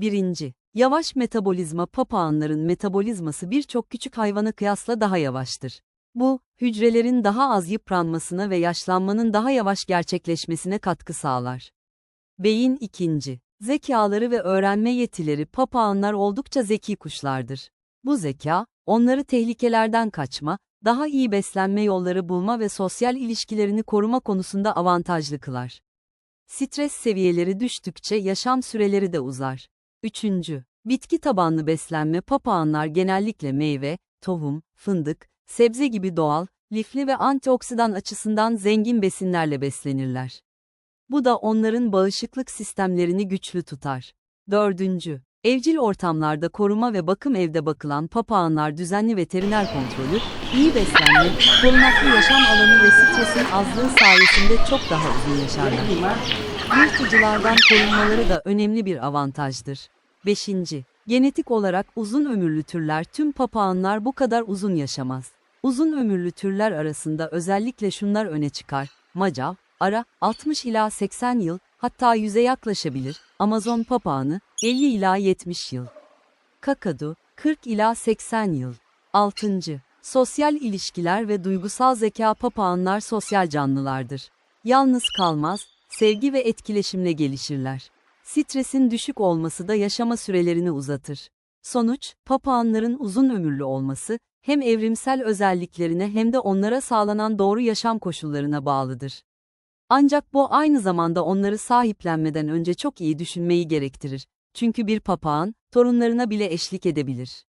1. Yavaş metabolizma papağanların metabolizması birçok küçük hayvana kıyasla daha yavaştır. Bu, hücrelerin daha az yıpranmasına ve yaşlanmanın daha yavaş gerçekleşmesine katkı sağlar. Beyin 2. Zekaları ve öğrenme yetileri papağanlar oldukça zeki kuşlardır. Bu zeka, onları tehlikelerden kaçma, daha iyi beslenme yolları bulma ve sosyal ilişkilerini koruma konusunda avantajlı kılar. Stres seviyeleri düştükçe yaşam süreleri de uzar. 3. Bitki tabanlı beslenme papağanlar genellikle meyve, tohum, fındık, sebze gibi doğal, lifli ve antioksidan açısından zengin besinlerle beslenirler. Bu da onların bağışıklık sistemlerini güçlü tutar. 4. Evcil ortamlarda koruma ve bakım evde bakılan papağanlar düzenli veteriner kontrolü, iyi beslenme, korunaklı yaşam alanı ve stresin azlığı sayesinde çok daha uzun yaşarlar. Yırtıcılardan korunmaları da önemli bir avantajdır. 5. Genetik olarak uzun ömürlü türler tüm papağanlar bu kadar uzun yaşamaz. Uzun ömürlü türler arasında özellikle şunlar öne çıkar. Macav, ara, 60 ila 80 yıl, hatta 100'e yaklaşabilir. Amazon papağanı, 50 ila 70 yıl. Kakadu, 40 ila 80 yıl. 6. Sosyal ilişkiler ve duygusal zeka papağanlar sosyal canlılardır. Yalnız kalmaz, sevgi ve etkileşimle gelişirler. Stresin düşük olması da yaşama sürelerini uzatır. Sonuç, papağanların uzun ömürlü olması, hem evrimsel özelliklerine hem de onlara sağlanan doğru yaşam koşullarına bağlıdır. Ancak bu aynı zamanda onları sahiplenmeden önce çok iyi düşünmeyi gerektirir. Çünkü bir papağan, torunlarına bile eşlik edebilir.